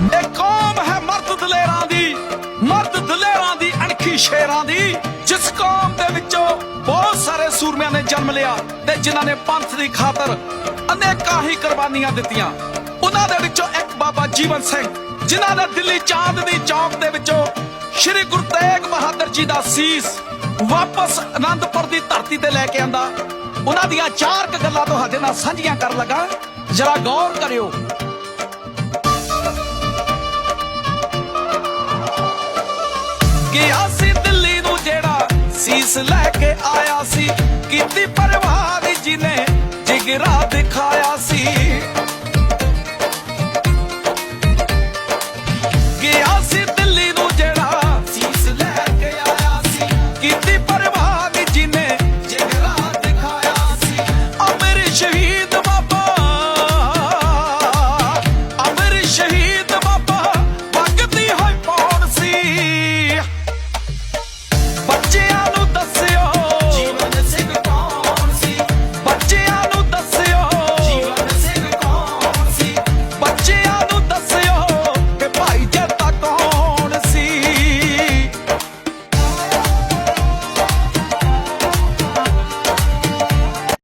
ਇਹ ਕੌਮ ਹੈ ਮਰਦ ਦਲੇਰਾਂ ਦੀ, ਮਰਦ ਦਲੇਰਾਂ ਦੀ ਅਣਖੀ ਸ਼ੇਰਾਂ ਦੀ, ਜਿਸ ਕੌਮ ਦੇ ਵਿੱਚੋਂ ਬਹੁਤ ਸਾਰੇ ਸੂਰਮਿਆਂ ਨੇ ਜਨਮ ਲਿਆ ਤੇ ਜਿਨ੍ਹਾਂ ਨੇ ਪੰਥ ਦੀ ਖਾਤਰ ਅਨੇਕਾਂ ਹੀ ਕੁਰਬਾਨੀਆਂ ਦਿੱਤੀਆਂ। ਉਹਨਾਂ ਦੇ ਵਿੱਚੋਂ ਇੱਕ ਬਾਬਾ ਜੀਵਨ ਸਿੰਘ, ਜਿਨ੍ਹਾਂ ਨੇ ਦਿੱਲੀ ਚਾਂਦਨੀ ਚੌਕ ਦੇ ਵਿੱਚੋਂ ਸ਼੍ਰੀ ਗੁਰੂ ਤੇਗ ਬਹਾਦਰ ਜੀ ਦਾ ਸੀਸ ਵਾਪਸ ਅਨੰਦਪੁਰ ਦੀ ਧਰਤੀ ਤੇ ਲੈ ਕੇ ਆਂਦਾ। ਉਹਨਾਂ ਦੀਆਂ ਚਾਰ ਕ ਗੱਲਾਂ ਤੁਹਾਡੇ ਨਾਲ ਸਾਂਝੀਆਂ ਕਰਨ ਲੱਗਾ। ਜਰਾ ਗੌਰ ਕਰਿਓ। ਗਿਆ ਸੀ ਦਿੱਲੀ ਨੂੰ ਜਿਹੜਾ ਸੀਸ ਲੈ ਕੇ ਆਇਆ ਸੀ। ਕੀਤੀ ਪਰਵਾਹ ਨੀ ਜਿਹਨੇ ਜਿਗਰਾ